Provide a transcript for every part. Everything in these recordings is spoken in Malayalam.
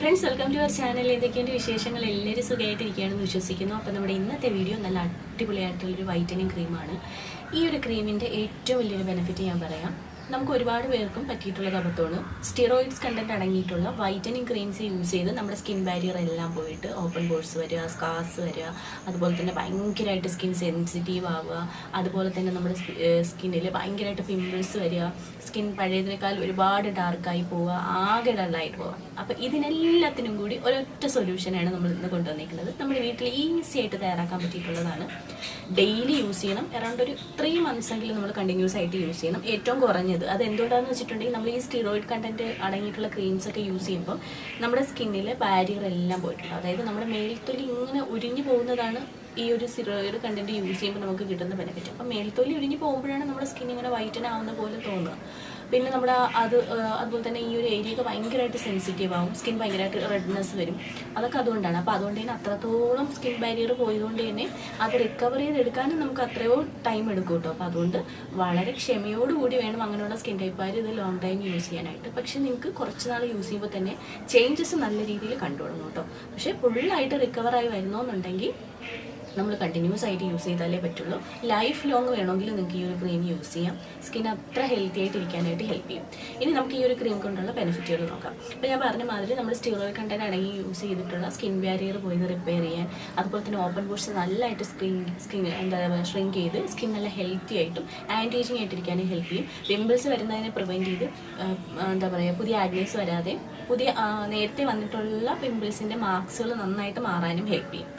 Friends welcome to our channel ഏതൊക്കെയുണ്ട് വിശേഷങ്ങൾ? എല്ലാവരും സുഖമായിട്ടിരിക്കുകയാണെന്ന് വിശ്വസിക്കുന്നു. അപ്പോൾ നമ്മുടെ ഇന്നത്തെ വീഡിയോ നല്ല അടിപൊളിയായിട്ടുള്ളൊരു വൈറ്റനിങ് ക്രീമാണ് ഈ ഒരു ക്രീമിന്റെ ഏറ്റവും വലിയൊരു ബെനിഫിറ്റ് ഞാൻ പറയാം. നമുക്ക് ഒരുപാട് പേർക്കും പറ്റിയിട്ടുള്ള അബദ്ധമാണ് സ്റ്റിറോയിഡ്സ് കണ്ടന്റ് അടങ്ങിയിട്ടുള്ള വൈറ്റനിങ് ക്രീംസ് യൂസ് ചെയ്ത് നമ്മുടെ സ്കിൻ ബാരിയർ എല്ലാം പോയിട്ട് ഓപ്പൺ പോർട്സ് വരിക സ്കാസ് വരിക അതുപോലെ തന്നെ ഭയങ്കരമായിട്ട് സ്കിൻ സെൻസിറ്റീവ് ആവുക അതുപോലെ തന്നെ നമ്മുടെ സ്കിന്നിൽ ഭയങ്കരമായിട്ട് പിമ്പിൾസ് വരിക സ്കിൻ പഴയതിനേക്കാൾ ഒരുപാട് ഡാർക്കായി പോവുക ആകെ ഡള്ളായിട്ട് പോവുക. അപ്പോൾ ഇതിനെല്ലാത്തിനും കൂടി ഒരൊറ്റ സൊല്യൂഷനാണ് നമ്മൾ ഇന്ന് കൊണ്ടുവന്നിരിക്കുന്നത് നമ്മുടെ വീട്ടിൽ ഈസി ആയിട്ട് തയ്യാറാക്കാൻ പറ്റിയിട്ടുള്ളതാണ്. ഡെയിലി യൂസ് ചെയ്യണം. അറൗണ്ട് ഒരു ത്രീ മന്ത്സ് എങ്കിലും നമ്മൾ കണ്ടിന്യൂസ് ആയിട്ട് യൂസ് ചെയ്യണം. ഏറ്റവും കുറഞ്ഞത് അത് എന്തുകൊണ്ടാണെന്ന് വെച്ചിട്ടുണ്ടെങ്കിൽ നമ്മൾ ഈ സ്റ്റിറോയിഡ് കണ്ടന്റ് അടങ്ങിയിട്ടുള്ള ക്രീംസ് ഒക്കെ യൂസ് ചെയ്യുമ്പോൾ നമ്മുടെ സ്കിന്നിലെ ബാരിയർ എല്ലാം പോയിട്ടുണ്ട്. അതായത് നമ്മുടെ മേൽത്തൊലി ഇങ്ങനെ ഉരിഞ്ഞു പോകുന്നതാണ് ഈ ഒരു സ്റ്റിറോയിഡ് കണ്ടന്റ് യൂസ് ചെയ്യുമ്പോൾ നമുക്ക് കിട്ടുന്ന ബെനിഫിറ്റ് അപ്പം മേൽത്തൊലി ഉരിഞ്ഞു പോകുമ്പോഴാണ് നമ്മുടെ സ്കിൻ ഇങ്ങനെ വൈറ്റൻ ആവുന്ന പോലെ തോന്നുക. പിന്നെ നമ്മുടെ അത് അതുപോലെ തന്നെ ഈ ഒരു ഏരിയയൊക്കെ ഭയങ്കരമായിട്ട് സെൻസിറ്റീവ് ആവും. സ്കിൻ ഭയങ്കരമായിട്ട് റെഡ്നെസ് വരും. അതൊക്കെ അതുകൊണ്ടാണ്. അപ്പോൾ അതുകൊണ്ട് തന്നെ അത്രത്തോളം സ്കിൻ ബാരിയർ പോയതുകൊണ്ട് തന്നെ അത് റിക്കവർ ചെയ്തെടുക്കാനും നമുക്ക് അത്രയോ ടൈം എടുക്കും കേട്ടോ അപ്പോൾ അതുകൊണ്ട് വളരെ ക്ഷമയോടുകൂടി വേണം അങ്ങനെയുള്ള സ്കിൻ ടൈപ്പുകാർ ഇത് ലോങ് ടൈം യൂസ് ചെയ്യാനായിട്ട്. പക്ഷെ നിങ്ങൾക്ക് കുറച്ച് നാൾ യൂസ് ചെയ്യുമ്പോൾ തന്നെ ചേഞ്ചസ് നല്ല രീതിയിൽ കണ്ടുകൊള്ളുന്നു കേട്ടോ പക്ഷേ ഫുള്ളായിട്ട് റിക്കവറായി വരുന്നോന്നുണ്ടെങ്കിൽ നമ്മൾ കണ്ടിന്യൂസ് ആയിട്ട് യൂസ് ചെയ്താലേ പറ്റുള്ളൂ. ലൈഫ് ലോങ് വേണമെങ്കിൽ നിങ്ങൾക്ക് ഈ ഒരു ക്രീം യൂസ് ചെയ്യാം. സ്കിൻ അത്ര ഹെൽത്തി ആയിട്ട് ഇരിക്കാനായിട്ട് ഹെൽപ്പ് ചെയ്യും. ഇനി നമുക്ക് ഈ ഒരു ക്രീം കൊണ്ടുള്ള ബെനിഫിറ്റുകൾ നോക്കാം. അപ്പോൾ ഞാൻ പറഞ്ഞ മാതിരി നമ്മൾ സ്റ്റീറോയിഡ് കണ്ടന്റ് അടങ്ങി യൂസ് ചെയ്തിട്ടുള്ള സ്കിൻ ബാരിയർ പോയി റിപ്പയർ ചെയ്യാൻ. അതുപോലെ തന്നെ ഓപ്പൺ പോർട്സ് നല്ലതായിട്ട് സ്ക്രീൻ സ്കിൻ എന്താ പറയുക ഷ്രിങ്ക് ചെയ്ത് സ്കിൻ നല്ല ഹെൽത്തി ആയിട്ടും ആന്റി ഏജിങ് ആയിട്ടിരിക്കാനും ഹെൽപ്പ് ചെയ്യും. പിമ്പിൾസ് വരുന്നതിനെ പ്രിവെന്റ് ചെയ്ത് എന്താ പറയുക പുതിയ ആഗ്നേസ് വരാതെ പുതിയ നേരത്തെ വന്നിട്ടുള്ള പിമ്പിൾസിന്റെ മാർക്സുകൾ നന്നായിട്ട് മാറാനും ഹെൽപ്പ് ചെയ്യും.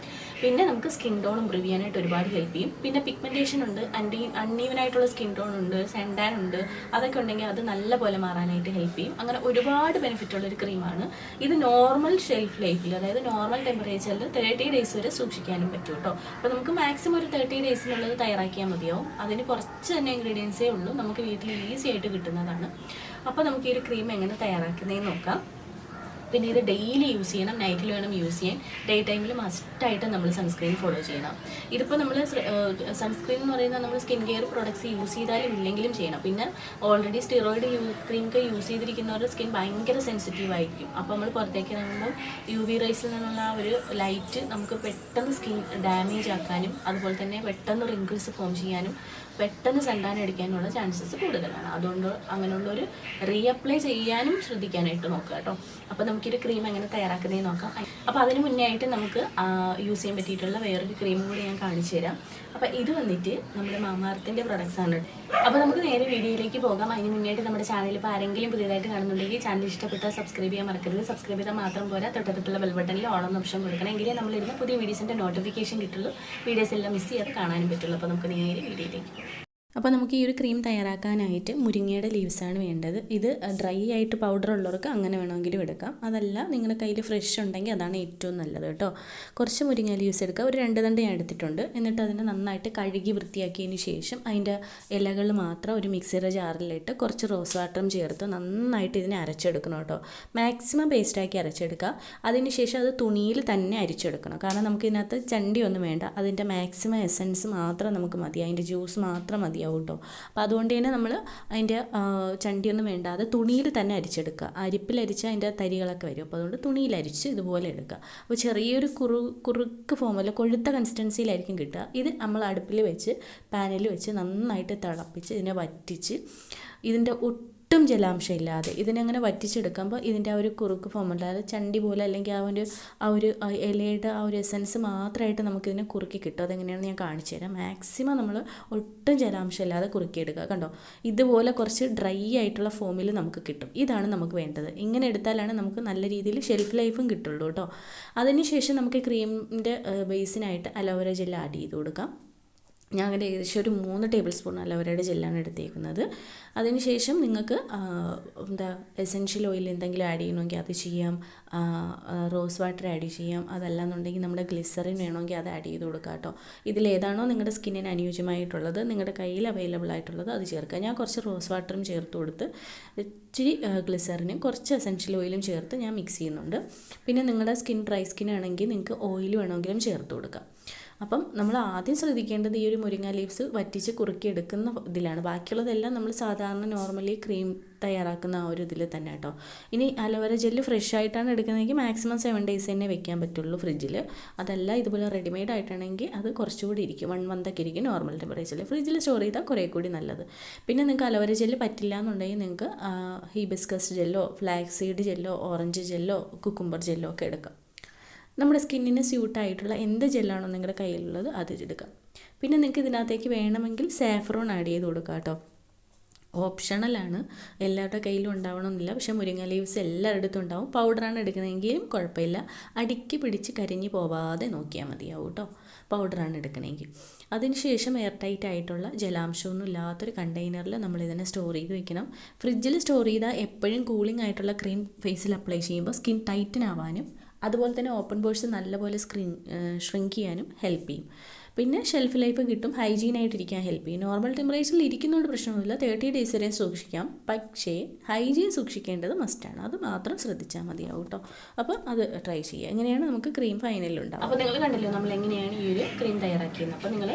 പിന്നെ നമുക്ക് സ്കിൻ ടോൺ ഇമ്പ്രൂവ് ചെയ്യാനായിട്ട് ഒരുപാട് ഹെൽപ്പ് ചെയ്യും. പിന്നെ പിഗ്മെന്റേഷൻ ഉണ്ട് അൺഈ അൺഈവൻ ആയിട്ടുള്ള സ്കിൻ ടോൺ ഉണ്ട് സെൻഡാൻ ഉണ്ട് അതൊക്കെ ഉണ്ടെങ്കിൽ അത് നല്ല പോലെ മാറാനായിട്ട് ഹെൽപ്പ് ചെയ്യും. അങ്ങനെ ഒരുപാട് ബെനിഫിറ്റ് ഉള്ള ഒരു ക്രീമാണ് ഇത് നോർമൽ ഷെൽഫ് ലൈഫിൽ അതായത് നോർമൽ ടെമ്പറേച്ചറിൽ തേർട്ടി ഡേയ്സ് വരെ സൂക്ഷിക്കാനും പറ്റും കേട്ടോ അപ്പോൾ നമുക്ക് മാക്സിമം ഒരു തേർട്ടി ഡേയ്സിനുള്ളത് തയ്യാറാക്കിയാൽ മതിയാവും. അതിന് കുറച്ച് തന്നെ ഇൻഗ്രീഡിയൻസേ ഉള്ളൂ. നമുക്ക് വീട്ടിൽ ഈസി ആയിട്ട് കിട്ടുന്നതാണ്. അപ്പോൾ നമുക്ക് ഈ ഒരു ക്രീം എങ്ങനെ തയ്യാറാക്കുന്നതെന്ന് നോക്കാം. പിന്നെ ഇത് ഡെയിലി യൂസ് ചെയ്യണം നൈറ്റിൽ വേണം യൂസ് ചെയ്യാൻ. ഡേ ടൈമിൽ മസ്റ്റായിട്ട് നമ്മൾ സൺസ്ക്രീൻ ഫോളോ ചെയ്യണം. ഇതിപ്പോൾ നമ്മൾ സൺസ്ക്രീൻ എന്ന് പറയുന്നത് നമ്മൾ സ്കിൻ കെയർ പ്രോഡക്ട്സ് യൂസ് ചെയ്താലും ഇല്ലെങ്കിലും ചെയ്യണം. പിന്നെ ഓൾറെഡി സ്റ്റിറോയിഡ് ക്രീം ഒക്കെ യൂസ് ചെയ്തിരിക്കുന്നവരുടെ സ്കിൻ ഭയങ്കര സെൻസിറ്റീവ് ആയിരിക്കും. അപ്പോൾ നമ്മൾ പുറത്തേക്ക് ഇറങ്ങുമ്പോൾ യു വി റൈസിൽ നിന്നുള്ള ഒരു ലൈറ്റ് നമുക്ക് പെട്ടെന്ന് സ്കിൻ ഡാമേജ് ആക്കാനും അതുപോലെ തന്നെ പെട്ടെന്ന് റിങ്കിൾസ് ഫോം ചെയ്യാനും പെട്ടെന്ന് സെൻഡാൻ അടിക്കാനുള്ള ചാൻസസ് കൂടുതലാണ്. അതുകൊണ്ട് അങ്ങനെയുള്ളൊരു റീഅപ്ലൈ ചെയ്യാനും ശ്രദ്ധിക്കാനായിട്ട് നോക്കുക കേട്ടോ. അപ്പോൾ നമുക്കൊരു ക്രീം എങ്ങനെ തയ്യാറാക്കുന്നതെന്ന് നോക്കാം. അപ്പോൾ അതിന് മുന്നേ ആയിട്ട് നമുക്ക് യൂസ് ചെയ്യാൻ പറ്റിയിട്ടുള്ള വേറൊരു ക്രീമും കൂടി ഞാൻ കാണിച്ചു തരാം. അപ്പോൾ ഇത് വന്നിട്ട് നമ്മുടെ മാമാർത്തിന്റെ ആണ്. അപ്പോൾ നമുക്ക് നേരെ വീഡിയോയിലേക്ക് പോകാം. അതിന് മുന്നേ നമ്മുടെ ചാനൽ ഇപ്പോൾ ആരെങ്കിലും പുതിയതായിട്ട് കാണുന്നുണ്ടെങ്കിൽ ചാനൽ ഇഷ്ടപ്പെട്ടാൽ സബ്സ്ക്രൈബ് ചെയ്യാൻ മറക്കരുത്. സബ്സ്ക്രൈബ് ചെയ്താൽ മാത്രം പോരാ. തൊട്ടടുത്തുള്ള ബെൽ ബട്ടണിൽ എന്ന ഓപ്ഷൻ കൊടുക്കണം. എങ്കിലേ നമ്മളിരുന്ന് പുതിയ വീഡിയോസിന്റെ നോട്ടിഫിക്കേഷൻ കിട്ടുള്ളൂ. വീഡിയോസ് എല്ലാം മിസ് ചെയ്യാതെ കാണാനും പറ്റുള്ളൂ. അപ്പോൾ നമുക്ക് നേരെ വീഡിയോയിലേക്ക് അപ്പോൾ നമുക്ക് ഈ ഒരു ക്രീം തയ്യാറാക്കാനായിട്ട് മുരിങ്ങയുടെ ലീവ്സാണ് വേണ്ടത്. ഇത് ഡ്രൈ ആയിട്ട് പൗഡർ ഉള്ളവർക്ക് അങ്ങനെ വേണമെങ്കിലും എടുക്കാം. അതല്ല നിങ്ങളുടെ കയ്യിൽ ഫ്രഷ് ഉണ്ടെങ്കിൽ അതാണ് ഏറ്റവും നല്ലത് കേട്ടോ. കുറച്ച് മുരിങ്ങ ലീവ്സ് എടുക്കുക. ഒരു രണ്ട് തണ്ട് ഞാൻ എടുത്തിട്ടുണ്ട്. എന്നിട്ട് അതിനെ നന്നായിട്ട് കഴുകി വൃത്തിയാക്കിയതിന് ശേഷം അതിന്റെ ഇലകൾ മാത്രം ഒരു മിക്സിയുടെ ജാറിലിട്ട് കുറച്ച് റോസ് വാട്ടറും ചേർത്ത് നന്നായിട്ട് ഇതിനെ അരച്ചെടുക്കണം കേട്ടോ. മാക്സിമം പേസ്റ്റാക്കി അരച്ചെടുക്കുക. അതിന് ശേഷം അത് തുണിയിൽ തന്നെ അരിച്ചെടുക്കണം. കാരണം നമുക്ക് ഇതിനകത്ത് ചണ്ടിയൊന്നും വേണ്ട. അതിന്റെ മാക്സിമം എസൻസ് മാത്രം നമുക്ക് മതി. അതിന്റെ ജ്യൂസ് മാത്രം മതിയാവും കേട്ടോ അപ്പോൾ അതുകൊണ്ട് തന്നെ നമ്മൾ അതിന്റെ ചണ്ടിയൊന്നും വേണ്ടാതെ തുണിയിൽ തന്നെ അരിച്ചെടുക്കുക. അരിപ്പിൽ അരിച്ച് അതിന്റെ തരികളൊക്കെ വരും. അപ്പോൾ അതുകൊണ്ട് തുണിയിൽ അരിച്ച് ഇതുപോലെ എടുക്കുക. അപ്പോൾ ചെറിയൊരു കുറു കുറുക്ക് ഫോമല്ല കൊഴുത്ത കൺസിസ്റ്റൻസിയിലായിരിക്കും കിട്ടുക. ഇത് നമ്മൾ അടുപ്പിൽ വെച്ച് പാനിൽ വെച്ച് നന്നായിട്ട് തിളപ്പിച്ച് ഇതിനെ വറ്റിച്ച് ഇതിന്റെ ഒട്ടും ജലാംശം ഇല്ലാതെ ഇതിനങ്ങനെ വറ്റിച്ചെടുക്കുമ്പോൾ ഇതിന്റെ ആ ഒരു കുറുക്ക് ഫോം അല്ലാതെ ചണ്ടി പോലെ അല്ലെങ്കിൽ ആ ഒരു ആ ഒരു ഇലയുടെ ആ ഒരു എസൻസ് മാത്രമായിട്ട് നമുക്കിതിനെ കുറുക്കി കിട്ടും. അതെങ്ങനെയാണെന്ന് ഞാൻ കാണിച്ചു തരാം. മാക്സിമം നമ്മൾ ഒട്ടും ജലാംശം ഇല്ലാതെ കുറുക്കിയെടുക്കുക. കണ്ടോ? ഇതുപോലെ കുറച്ച് ഡ്രൈ ആയിട്ടുള്ള ഫോമിൽ നമുക്ക് കിട്ടും. ഇതാണ് നമുക്ക് വേണ്ടത്. ഇങ്ങനെ എടുത്താലാണ് നമുക്ക് നല്ല രീതിയിൽ ഷെൽഫ് ലൈഫും കിട്ടുള്ളൂ കേട്ടോ. അതിനുശേഷം നമുക്ക് ക്രീമിന്റെ ബേസിനായിട്ട് അലോവേര ജെൽ ആഡ് ചെയ്ത് കൊടുക്കാം. ഞാൻ അങ്ങനെ ഏകദേശം ഒരു മൂന്ന് ടേബിൾ സ്പൂൺ അലവരയുടെ ജെല്ലാണ് എടുത്തേക്കുന്നത്. അതിനുശേഷം നിങ്ങൾക്ക് എന്താ എസെൻഷ്യൽ ഓയിൽ എന്തെങ്കിലും ആഡ് ചെയ്യണമെങ്കിൽ അത് ചെയ്യാം. റോസ് വാട്ടർ ആഡ് ചെയ്യാം. അതല്ലാന്നുണ്ടെങ്കിൽ നമ്മുടെ ഗ്ലിസറിൻ വേണമെങ്കിൽ അത് ആഡ് ചെയ്ത് കൊടുക്കാം കേട്ടോ. ഇതിലേതാണോ നിങ്ങളുടെ സ്കിന്നിന് അനുയോജ്യമായിട്ടുള്ളത് നിങ്ങളുടെ കയ്യിൽ അവൈലബിൾ ആയിട്ടുള്ളത് അത് ചേർക്കുക ഞാൻ കുറച്ച് റോസ് വാട്ടറും ചേർത്ത് കൊടുത്ത് ഇച്ചിരി ഗ്ലിസറിനും കുറച്ച് എസെൻഷ്യൽ ഓയിലും ചേർത്ത് ഞാൻ മിക്സ് ചെയ്യുന്നുണ്ട്. പിന്നെ നിങ്ങളുടെ സ്കിൻ ഡ്രൈ സ്കിൻ ആണെങ്കിൽ നിങ്ങൾക്ക് ഓയിൽ വേണമെങ്കിലും ചേർത്ത് കൊടുക്കാം. അപ്പം നമ്മൾ ആദ്യം ശ്രദ്ധിക്കേണ്ടത് ഈ ഒരു മുരിങ്ങ ലീവ്സ് വറ്റിച്ച് കുറുക്കി എടുക്കുന്ന ഇതിലാണ്. ബാക്കിയുള്ളതെല്ലാം നമ്മൾ സാധാരണ നോർമലി ക്രീം തയ്യാറാക്കുന്ന ആ ഒരു ഇതിൽ തന്നെ കേട്ടോ. ഇനി അലോവേര ജെല്ല് ഫ്രഷ് ആയിട്ടാണ് എടുക്കുന്നതെങ്കിൽ മാക്സിമം സെവൻ ഡേയ്സ് തന്നെ വെക്കാൻ പറ്റുള്ളൂ ഫ്രിഡ്ജിൽ അതല്ല ഇതുപോലെ റെഡിമെയ്ഡ് ആയിട്ടാണെങ്കിൽ അത് കുറച്ചുകൂടി ഇരിക്കും. വൺ മന്തൊക്കെ ഇരിക്കും നോർമൽ ടെമ്പറേച്ചറിൽ ഫ്രിഡ്ജിൽ സ്റ്റോർ ചെയ്താൽ കുറേ കൂടി നല്ലത്. പിന്നെ നിങ്ങൾക്ക് അലോവേര ജെല്ല് പറ്റില്ല എന്നുണ്ടെങ്കിൽ നിങ്ങൾക്ക് ഹീബിസ്കസ് ജെല്ലോ ഫ്ലാക്സ് സീഡ് ജെല്ലോ ഓറഞ്ച് ജെല്ലോ കുക്കുംബർ ജെല്ലോ ഒക്കെ എടുക്കാം. നമ്മുടെ സ്കിന്നിന് സ്യൂട്ടായിട്ടുള്ള എന്ത് ജെല്ലാണോ നിങ്ങളുടെ കയ്യിലുള്ളത് അത് എടുക്കാം പിന്നെ നിങ്ങൾക്ക് ഇതിനകത്തേക്ക് വേണമെങ്കിൽ സാഫ്രോൺ ആഡ് ചെയ്ത് കൊടുക്കാം കേട്ടോ. ഓപ്ഷണലാണ് എല്ലാവരുടെ കയ്യിലും ഉണ്ടാവണമെന്നില്ല. പക്ഷേ മുരിങ്ങ ലീവ്സ് എല്ലാവരുടെ ഉണ്ടാവും. പൗഡറാണ് എടുക്കുന്നതെങ്കിലും കുഴപ്പമില്ല. അടുക്കി പിടിച്ച് കരിഞ്ഞു പോവാതെ നോക്കിയാൽ മതിയാവും കേട്ടോ. പൗഡറാണ് എടുക്കണമെങ്കിൽ. അതിനുശേഷം എയർ ടൈറ്റ് ആയിട്ടുള്ള ജലാംശമൊന്നും ഇല്ലാത്തൊരു കണ്ടെയ്നറിൽ നമ്മൾ ഇതിനെ സ്റ്റോർ ചെയ്ത് വെക്കണം. ഫ്രിഡ്ജിൽ സ്റ്റോർ ചെയ്താൽ എപ്പോഴും കൂളിംഗ് ആയിട്ടുള്ള ക്രീം ഫേസിൽ അപ്ലൈ ചെയ്യുമ്പോൾ സ്കിൻ ടൈറ്റൻ ആവാനും അതുപോലെ തന്നെ ഓപ്പൺ ബോർഡ്സ് നല്ലപോലെ സ്ക്രീൻ ഷ്രിങ്ക് ചെയ്യാനും ഹെൽപ്പ് ചെയ്യും. പിന്നെ ഷെൽഫ് ലൈഫ് കിട്ടും ഹൈജീൻ ആയിട്ടിരിക്കാൻ ഹെൽപ്പ് ചെയ്യും. നോർമൽ ടെമ്പറേച്ചറിൽ ഇരിക്കുന്നതുകൊണ്ട് പ്രശ്നമൊന്നുമില്ല. തേർട്ടി ഡേയ്സ് വരെ സൂക്ഷിക്കാം. പക്ഷേ ഹൈജീൻ സൂക്ഷിക്കേണ്ടത് മസ്റ്റാണ് അത് മാത്രം ശ്രദ്ധിച്ചാൽ മതിയാവും കേട്ടോ അപ്പോൾ അത് ട്രൈ ചെയ്യുക എങ്ങനെയാണ് നമുക്ക് ക്രീം ഫൈനലിൽ ഉണ്ടാവും അപ്പോൾ നിങ്ങൾ കണ്ടല്ലോ നമ്മൾ എങ്ങനെയാണ് ഈ ഒരു ക്രീം തയ്യാറാക്കിയത് അപ്പോൾ നിങ്ങൾ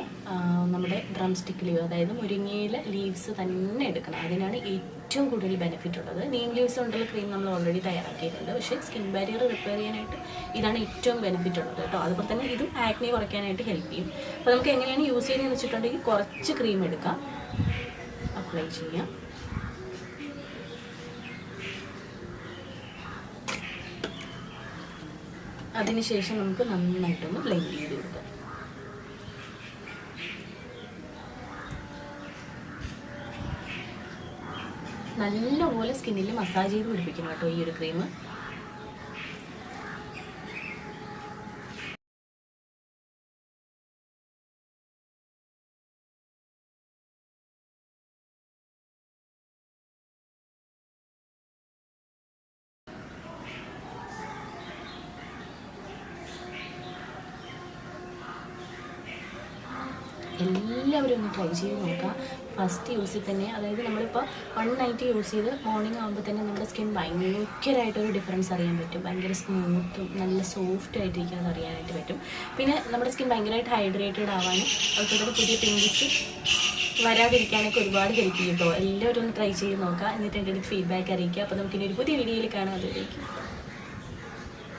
നമ്മുടെ ഡ്രം സ്റ്റിക്ക് ലീവ് അതായത് മുരിങ്ങയിലെ ലീവ്സ് തന്നെ എടുക്കണം. അതിനാണ് ഏറ്റവും കൂടുതൽ ബെനിഫിറ്റ് ഉള്ളത്. നീം ലീവ്സ് കൊണ്ടുള്ള ക്രീം നമ്മൾ ഓൾറെഡി തയ്യാറാക്കിയിട്ടുണ്ട്. പക്ഷേ സ്കിൻ ബാരിയർ റിപ്പയർ ചെയ്യാനായിട്ട് ഇതാണ് ഏറ്റവും ബെനിഫിറ്റ് ഉള്ളത് കേട്ടോ. അതുപോലെ തന്നെ ഇതും ആക്നി കുറയ്ക്കാനായിട്ട് ഹെൽപ്പ് ചെയ്യും. അപ്പോൾ നമുക്ക് എങ്ങനെയാണ് യൂസ് ചെയ്യുന്നതെന്ന് വെച്ചിട്ടുണ്ടെങ്കിൽ കുറച്ച് ക്രീം എടുക്കാം. അപ്ലൈ ചെയ്യാം. അതിനുശേഷം നമുക്ക് നന്നായിട്ടൊന്ന് ബ്ലെൻഡ് ചെയ്ത് കൊടുക്കാം. നല്ലപോലെ സ്കിന്നിൽ മസാജ് ചെയ്ത് പിടിപ്പിക്കണം കേട്ടോ ഈ ഒരു ക്രീം. എല്ലാവരും ഒന്ന് ട്രൈ ചെയ്ത് നോക്കുക. ഫസ്റ്റ് യൂസിൽ തന്നെ അതായത് നമ്മളിപ്പോൾ വൺ നൈറ്റ് യൂസ് ചെയ്ത് മോർണിംഗ് ആകുമ്പോൾ തന്നെ നമ്മുടെ സ്കിൻ ഭയങ്കരമായിട്ടൊരു ഡിഫറൻസ് അറിയാൻ പറ്റും. ഭയങ്കര സ്മൂത്തും നല്ല സോഫ്റ്റ് ആയിട്ടിരിക്കുന്നത് അറിയാനായിട്ട് പറ്റും. പിന്നെ നമ്മുടെ സ്കിൻ ഭയങ്കരമായിട്ട് ഹൈഡ്രേറ്റഡ് ആവാനും അതുപോലെ പുതിയ പിങ്കിസ് വരാതിരിക്കാനൊക്കെ ഒരുപാട് ഹെൽപ്പ് ചെയ്യും കേട്ടോ എല്ലാവരും ഒന്ന് ട്രൈ ചെയ്ത് നോക്കുക. എന്നിട്ട് എന്റെ ഫീഡ്ബാക്ക് അറിയിക്കുക. അപ്പോൾ നമുക്കിനി ഒരു പുതിയ വീഡിയോയിൽ കാണാൻ അതുവരേക്കും.